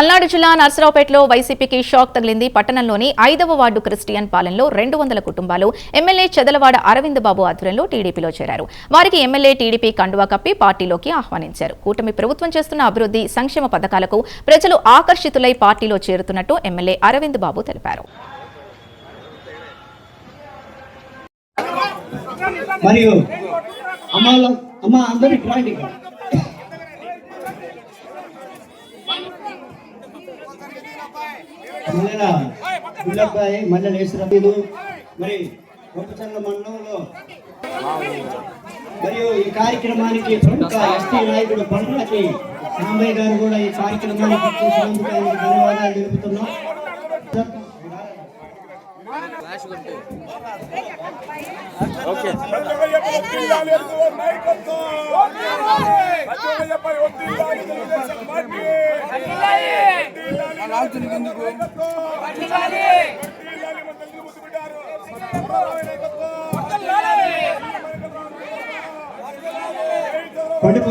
పల్నాడు జిల్లా నర్సరావుపేటలో వైసీపీకి షాక్ తగిలింది. పట్టణంలోని ఐదవ వార్డు క్రిస్టియన్ పాలెంలో రెండు వందల కుటుంబాలు. ఎమ్మెల్యే చెదలవాడ అరవింద్ బాబు ఆధ్వర్యంలో టీడీపీలో చేరారు. వారికి ఎమ్మెల్యే టీడీపీ కండువా కప్పి పార్టీలోకి ఆహ్వానించారు. కూటమి ప్రభుత్వం చేస్తున్న అభివృద్ధి సంక్షేమ పథకాలకు ప్రజలు ఆకర్షితులై పార్టీలో చేరుతున్నట్టు ఎమ్మెల్యే అరవింద్ బాబు తెలిపారు. మరియు అమ్మ అందరికి రాండి ఇక్కడ. మల్లెల గుల్లబ్బాయి మల్లెల వేసిరమ్మీదు మరి గొప్పచంద్ర మండలంలో మరియు ఈ కార్యక్రమానికి ప్రముఖ ఎస్టీ నాయకుడు పండుగకి సాంబయ్య గారు కూడా ఈ కార్యక్రమానికి చూసినందుకు ఆయనకు ధన్యవాదాలు తెలుపుతున్నాం. కడుపు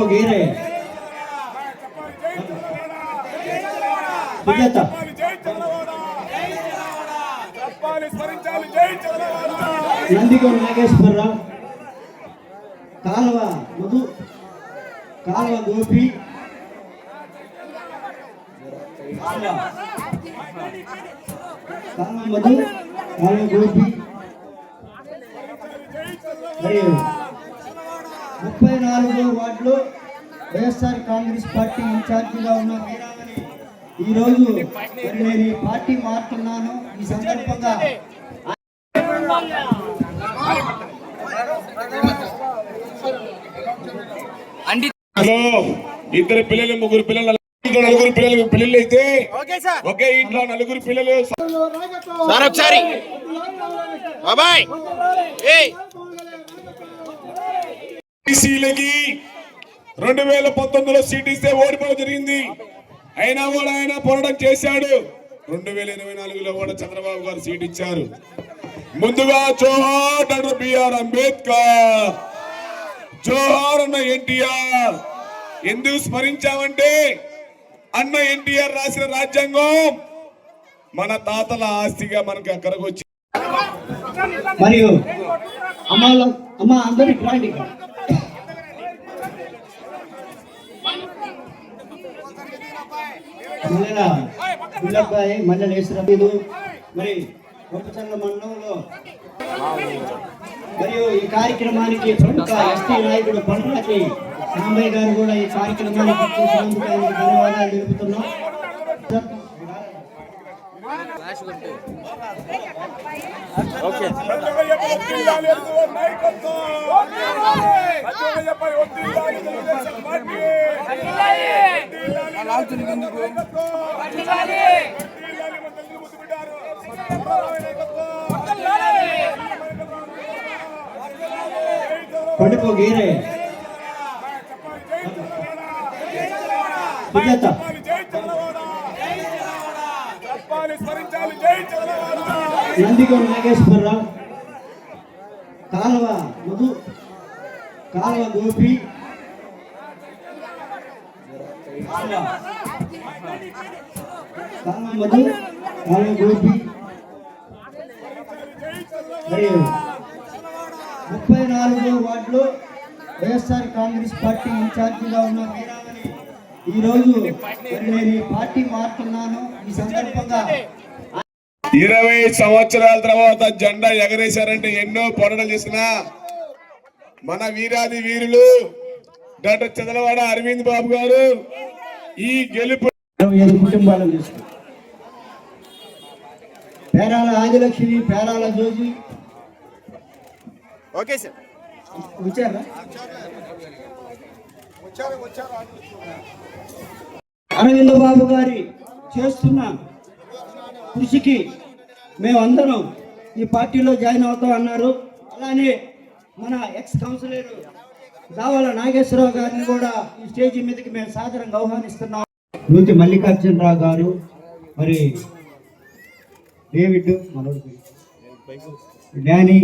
గీరే సుజాత స్మరించాలి జై చంద్రబాబు నందిగో నాగేశ్వరరావు. కాలువ మధు కాలువ గోపి. కాలువ మధు కాలువ గోపి మరియు ముప్పై నాలుగో వార్డులో వైఎస్ఆర్ కాంగ్రెస్ పార్టీ ఇన్ఛార్జిగా ఉన్న వీరామణి ఈరోజు నేను ఈ పార్టీ మారుతున్నాను. ఈ సందర్భంగా ఇద్దరు పిల్లలు ముగ్గురు పిల్లలు పిల్లలు పిల్లలు అయితే ఒకే ఇంట్లో నలుగురు పిల్లలు. సార్ ఒకసారి. బాబాయ్. ఏయ్. బీసీలకి రెండు వేల పంతొమ్మిదిలో సీట్ ఇస్తే ఓడిపోవడం జరిగింది. అయినా కూడా ఆయన పోరాటం చేశాడు. రెండు వేల ఇరవై నాలుగులో కూడా చంద్రబాబు గారు సీట్ ఇచ్చారు. ముందుగా జోహార్ డాక్టర్ బిఆర్ అంబేద్కర్. జోహార్ అన్న ఎన్టీఆర్. ఎందుకు స్మరించామంటే అన్న ఎన్టీఆర్ రాసిన రాజ్యాంగం మన తాతల ఆస్తిగా మనకి అక్కడికి వచ్చి మరియు అమ్మాల అమ్మ అందరికి రాండి మల్లెల గుల్లబ్బాయి మల్లెల వేసిరమ్మీదు మరి గొప్పచంద్ర మండలంలో మరియు ఈ కార్యక్రమానికి ప్రముఖ ఎస్టీ నాయకుడు పండుగకి సాంబయ్య గారు కూడా ఈ కార్యక్రమానికి చేసినందుకు ఆయనకు ధన్యవాదాలు తెలుపుతున్నాం. కడుపు గీరే. నాగేశ్వరరావు కాలువ మధు కాలువ గోపి. కాలువ మధు కాలువ గోపి. మరియు ముప్పై నాలుగో వార్డులో వైఎస్ఆర్ కాంగ్రెస్ పార్టీ ఇన్ఛార్జిగా ఉన్న వీరామణి ఈరోజు నేను ఈ పార్టీ మారుతున్నాను. ఈ సందర్భంగా ఇరవై సంవత్సరాల తర్వాత జెండా ఎగరేశారంటే ఎన్నో పోరాటాలు చేసిన మన వీరాది వీరులు డాక్టర్ చంద్రవాడ అరవింద్ బాబు గారు ఈ గెలుపు కుటుంబాలను తీసుకు పేరాల ఆదిలక్ష్మి పేరాల జోజి. Okay sir. వచ్చారా అరవింద బాబు గారి చేస్తున్న కృషికి మేమందరం ఈ పార్టీలో జాయిన్ అవుతాం అన్నారు. అలానే మన ఎక్స్ కౌన్సిలర్ దావాల నాగేశ్వరరావు గారిని కూడా ఈ స్టేజీ మీదకి మేము సాదరంగా ఆహ్వానిస్తున్నాం. నూతి మల్లికార్జునరావు గారు మరి డేవిడ్ మనోడు డానీ